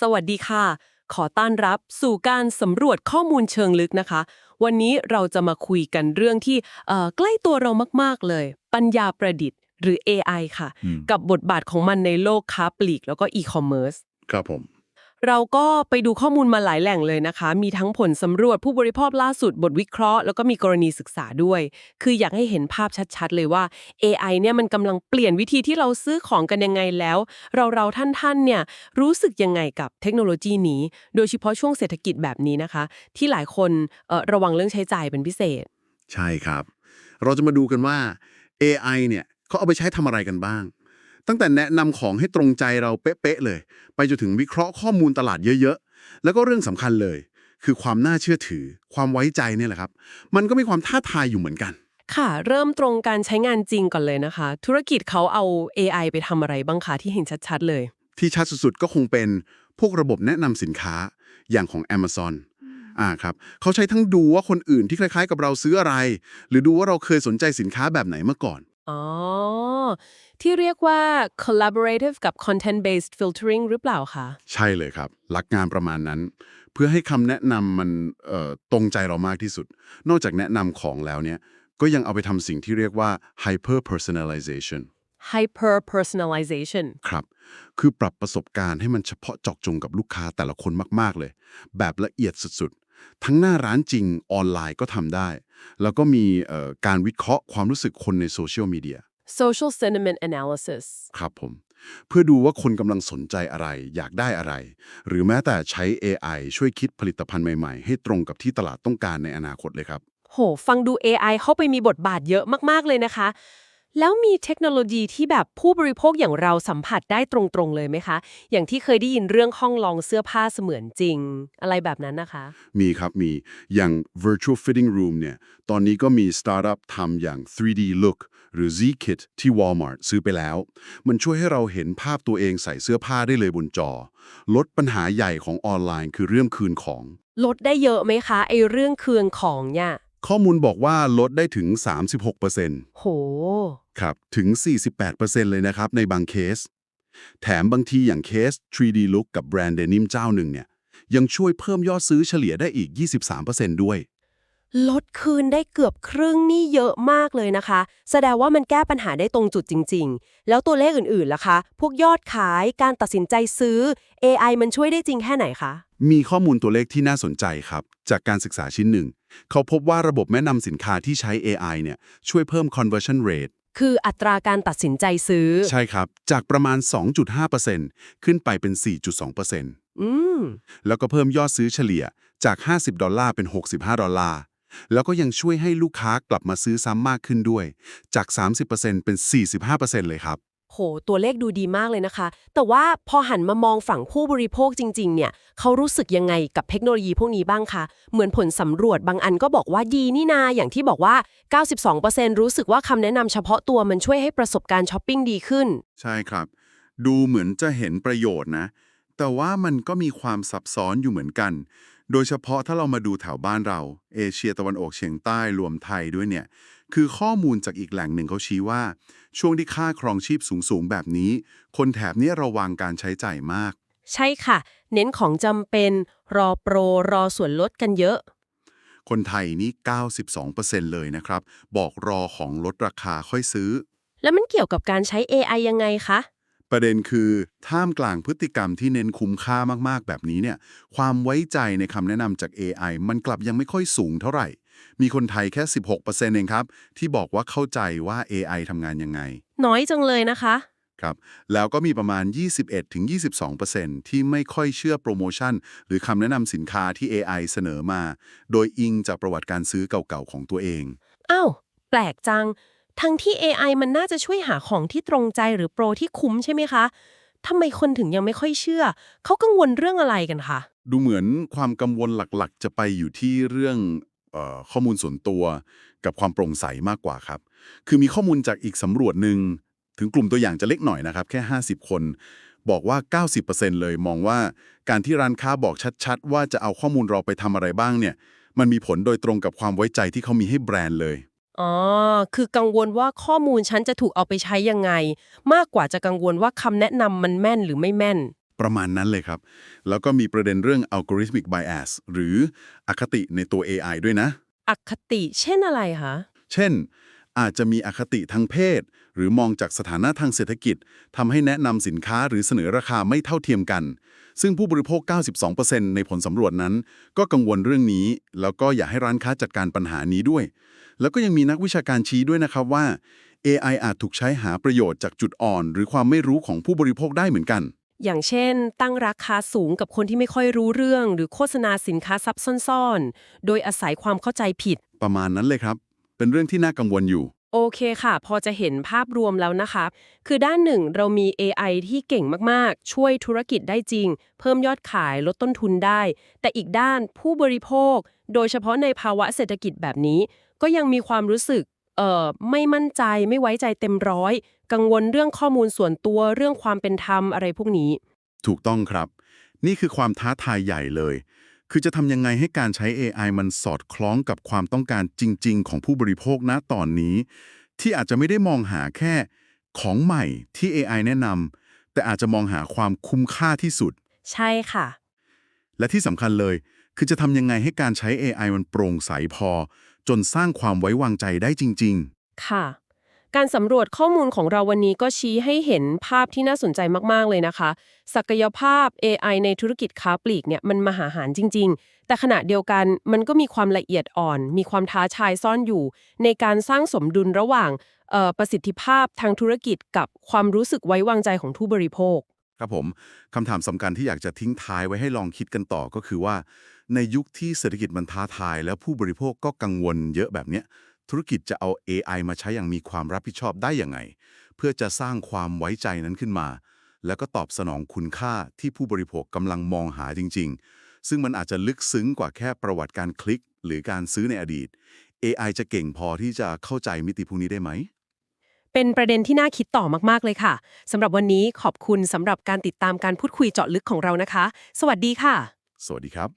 สวัสดีค่ะ ขอต้อนรับสู่การสำรวจข้อมูลเชิงลึกนะคะ วันนี้เราจะมาคุยกันเรื่องที่เอ่อใกล้ตัวเรามาก ๆ เลย ปัญญาประดิษฐ์ หรือ AI ค่ะอืมกับบทบาทของมันในโลกค้าปลีกแล้วก็อีคอมเมิร์ซครับผม เราก็ไปดูข้อมูลมาหลายแหล่งเลยนะคะ มีทั้งผลสำรวจผู้บริโภคล่าสุดบทวิเคราะห์ แล้วก็มีกรณีศึกษาด้วย คืออยากให้เห็นภาพชัดๆ เลยว่า AI เนี่ยมันกำลังเปลี่ยนวิธีที่เราซื้อของกันยังไงแล้ว เราเราๆท่านๆเนี่ยรู้สึกยังไงกับเทคโนโลยีนี้ โดยเฉพาะช่วงเศรษฐกิจแบบนี้นะคะ ที่หลายคนระวังเรื่องใช้จ่ายเป็นพิเศษ ใช่ครับ เราจะมาดูกันว่า AI เนี่ยเขาเอาไปใช้ทำอะไรกันบ้าง ตั้งแต่แนะนำของให้ตรงใจเราเป๊ะๆเลย ไปจนถึงวิเคราะห์ข้อมูลตลาดเยอะๆ แล้วก็เรื่องสำคัญเลย คือความน่าเชื่อถือ ความไว้ใจเนี่ยแหละครับ มันก็มีความท้าทายอยู่เหมือนกัน ค่ะ เริ่มตรงการใช้งานจริงก่อนเลยนะคะ ธุรกิจเขาเอา AI ไปทำอะไรบ้างคะที่เห็นชัดๆเลย ที่ชัดสุดๆก็คงเป็นพวกระบบแนะนำสินค้าอย่างของ Amazon อ่าครับเขาใช้ทั้งดูว่าคนอื่นที่คล้ายๆ กับเราซื้ออะไร หรือดูว่าเราเคยสนใจสินค้าแบบไหนเมื่อก่อน อ๋อ ที่เรียกว่า collaborative กับ content based filtering หรือเปล่าคะ ใช่เลยครับ หลักงานประมาณนั้น เพื่อให้คำแนะนำมันเอ่อตรงใจเรามากที่สุด นอกจากแนะนำของแล้วเนี่ย ก็ยังเอาไปทำสิ่งที่เรียกว่า hyper personalization hyper personalization ครับ คือปรับประสบการณ์ให้มันเฉพาะเจาะจงกับลูกค้าแต่ละคนมาก ๆ เลย แบบละเอียดสุด ๆ ทั้งหน้าร้านจริงออนไลน์ก็ทำได้ แล้วก็มีเอ่อการวิเคราะห์ความรู้สึกคนในโซเชียลมีเดีย social sentiment analysis ครับผม เพื่อดูว่าคนกำลังสนใจอะไร อยากได้อะไร หรือแม้แต่ใช้ AI ช่วยคิดผลิตภัณฑ์ใหม่ ๆ ให้ตรงกับที่ตลาดต้องการในอนาคตเลยครับ โห ฟังดู AI เข้าไปมีบทบาทเยอะมาก ๆ เลยนะคะ แล้วมีเทคโนโลยีที่แบบผู้บริโภคอย่างเราสัมผัสได้ตรงๆเลยไหมคะ อย่างที่เคยได้ยินเรื่องห้องลองเสื้อผ้าเสมือนจริง อะไรแบบนั้นนะคะ มีครับมีอย่าง virtual fitting room เนี่ยตอนนี้ก็มีสตาร์ทอัพทำอย่าง 3D look หรือ Z-Kit ที่ Walmart ซื้อไปแล้ว มันช่วยให้เราเห็นภาพตัวเองใส่เสื้อผ้าได้เลยบนจอ ลดปัญหาใหญ่ของออนไลน์คือเรื่องคืนของ ลดได้เยอะไหมคะไอเรื่องเคืองของเนี่ย ข้อมูลบอกว่าลดได้ถึง 36%โห ครับ ถึง 48%เลยนะครับในบางเคส แถมบางทีอย่างเคส 3D Look กับแบรนด์เดนิมเจ้าหนึ่งเนี่ย ยังช่วยเพิ่มยอดซื้อเฉลี่ยได้อีก 23%ด้วย ลดคืนได้เกือบครึ่งนี่เยอะมากเลยนะคะ แสดงว่ามันแก้ปัญหาได้ตรงจุดจริง ๆ แล้วตัวเลขอื่นๆล่ะคะ พวกยอดขายการตัดสินใจซื้อ AI มันช่วยได้จริงแค่ไหนคะ มีข้อมูลตัวเลขที่น่าสนใจครับ จากการศึกษาชิ้นหนึ่ง เขาพบว่าระบบแนะนำสินค้าที่ใช้ AI เนี่ยช่วยเพิ่ม conversion rate คืออัตราการตัดสินใจซื้อ ใช่ครับ จากประมาณ 2.5%ขึ้นไปเป็น 4.2%อืม แล้วก็เพิ่มยอดซื้อเฉลี่ยจาก 50 ดอลลาร์เป็น 65 ดอลลาร์ แล้วก็ยังช่วยให้ลูกค้ากลับมาซื้อซ้ำมากขึ้นด้วย จาก 30%เป็น 45%เลยครับ โห ตัวเลขดูดีมากเลยนะคะ แต่ว่าพอหันมามองฝั่งผู้บริโภคจริง ๆ เนี่ยเขารู้สึกยังไงกับเทคโนโลยีพวกนี้บ้างคะ เหมือนผลสำรวจบางอันก็บอกว่าดีนี่นา อย่างที่บอกว่า 92%รู้สึกว่าคำแนะนำเฉพาะตัวมันช่วยให้ประสบการณ์ช้อปปิ้งดีขึ้น ใช่ครับ ดูเหมือนจะเห็นประโยชน์นะ แต่ว่ามันก็มีความซับซ้อนอยู่เหมือนกัน โดยเฉพาะถ้าเรามาดูแถวบ้านเรา เอเชียตะวันออกเฉียงใต้รวมไทยด้วยเนี่ย คือข้อมูลจากอีกแหล่งหนึ่งเขาชี้ว่า ช่วงที่ค่าครองชีพสูงๆ แบบนี้ คนแถบเนี้ระวังการใช้จ่ายมาก ใช่ค่ะ เน้นของจำเป็นรอโปร รอส่วนลดกันเยอะ คนไทยนี่ 92%เลยนะครับ บอกรอของลดราคาค่อยซื้อ แล้วมันเกี่ยวกับการใช้ AI ยังไงคะ ประเด็นคือท่ามกลางพฤติกรรมที่เน้นคุ้มค่ามากๆ แบบนี้เนี่ย ความไว้ใจในคำแนะนำจาก AI มันกลับยังไม่ค่อยสูงเท่าไหร่ มีคนไทยแค่ 16%เองครับ ที่บอกว่าเข้าใจว่า AI ทำงานยังไง น้อยจังเลยนะคะ ครับ แล้วก็มีประมาณ 21-22%ที่ไม่ค่อยเชื่อโปรโมชั่น หรือคำแนะนำสินค้าที่ AI เสนอมา โดยอิงจากประวัติการซื้อเก่าๆของตัวเอง อ้าว แปลกจัง ทั้งที่ AI มันน่าจะช่วยหาของที่ตรงใจหรือโปรที่คุ้มใช่ไหมคะทำไมคนถึงยังไม่ค่อยเชื่อ เขากังวลเรื่องอะไรกันคะ ดูเหมือนความกังวลหลักๆ จะไปอยู่ที่เรื่องเออ ข้อมูลส่วนตัวกับความโปร่งใสมากกว่าครับ คือมีข้อมูลจากอีกสำรวจหนึ่งถึงกลุ่มตัวอย่างจะเล็กหน่อยนะครับ แค่ 50 คน บอกว่า 90%เลยมองว่าการที่ร้านค้าบอกชัด ๆ ว่าจะเอาข้อมูลเราไปทำอะไรบ้างเนี่ย มันมีผลโดยตรงกับความไว้ใจที่เขามีให้แบรนด์เลยอ๋อ คือกังวลว่าข้อมูลฉันจะถูกเอาไปใช้ยังไง มากกว่าจะกังวลว่าคำแนะนำมันแม่นหรือไม่แม่น ประมาณนั้นเลยครับ แล้วก็มีประเด็นเรื่อง algorithmic bias หรืออคติในตัว AI ด้วยนะ อคติเช่นอะไรคะ เช่น อาจจะมีอคติทางเพศ หรือมองจากสถานะทางเศรษฐกิจทำให้แนะนำสินค้าหรือเสนอราคาไม่เท่าเทียมกัน ซึ่งผู้บริโภค 92%ในผลสำรวจนั้น ก็กังวลเรื่องนี้ แล้วก็อยากให้ร้านค้าจัดการปัญหานี้ด้วย แล้วก็ยังมีนักวิชาการชี้ด้วยนะครับว่า AI อาจถูกใช้หาประโยชน์จากจุดอ่อน หรือความไม่รู้ของผู้บริโภคได้เหมือนกัน อย่างเช่น ตั้งราคาสูงกับคนที่ไม่ค่อยรู้เรื่อง หรือโฆษณาสินค้าซับซ้อนๆ โดยอาศัยความเข้าใจผิด ประมาณนั้นเลยครับ เป็นเรื่องที่น่ากังวลอยู่ โอเคค่ะ พอจะเห็นภาพรวมแล้วนะคะ คือด้านหนึ่งเรามี AI ที่เก่งมากๆ ช่วยธุรกิจได้จริง เพิ่มยอดขายลดต้นทุนได้ แต่อีกด้านผู้บริโภค โดยเฉพาะในภาวะเศรษฐกิจแบบนี้ ก็ยังมีความรู้สึก เอ่อไม่มั่นใจไม่ไว้ใจเต็มร้อย กังวลเรื่องข้อมูลส่วนตัวเรื่องความเป็นธรรมอะไรพวกนี้ ถูกต้องครับ นี่คือความท้าทายใหญ่เลย คือจะทำยังไงให้การใช้ AI มันสอดคล้องกับความต้องการจริง ๆ ของผู้บริโภคณตอนนี้ ที่อาจจะไม่ได้มองหาแค่ของใหม่ที่ AI แนะนำแต่อาจจะมองหาความคุ้มค่าที่สุด ใช่ค่ะ และที่สำคัญเลย คือจะทำยังไงให้การใช้ AI มันโปร่งใสพอ จนสร้างความไว้วางใจได้จริงค่ะ การสำรวจข้อมูลของเราวันนี้ก็ชี้ให้เห็นภาพที่น่าสนใจมาก ๆ เลยนะคะ ศักยภาพ AI ในธุรกิจค้าปลีกเนี่ยมันมหาศาลจริง ๆ แต่ขณะเดียวกันมันก็มีความละเอียดอ่อน มีความท้าทายซ่อนอยู่ ในการสร้างสมดุลระหว่างเอ่อประสิทธิภาพทางธุรกิจกับความรู้สึกไว้วางใจของผู้บริโภคๆครับผมคำถามสำคัญที่อยากจะทิ้งท้ายไว้ให้ลองคิดกันต่อก็คือว่า ในยุคที่เศรษฐกิจมันท้าทาย แล้วผู้บริโภคก็กังวลเยอะแบบเนี้ยธุรกิจจะเอา AI มาใช้อย่างมีความรับผิดชอบได้ยังไง เพื่อจะสร้างความไว้ใจนั้นขึ้นมา แล้วก็ตอบสนองคุณค่าที่ผู้บริโภคกำลังมองหาจริง ๆ ซึ่งมันอาจจะลึกซึ้งกว่าแค่ประวัติการคลิก หรือการซื้อในอดีต AI จะเก่งพอที่จะเข้าใจมิติพวกนี้ได้ไหม เป็นประเด็นที่น่าคิดต่อมาก ๆ เลยค่ะสำหรับวันนี้ขอบคุณสำหรับการติดตามการพูดคุยเจาะลึกของเรานะคะ สวัสดีค่ะ สวัสดีครับ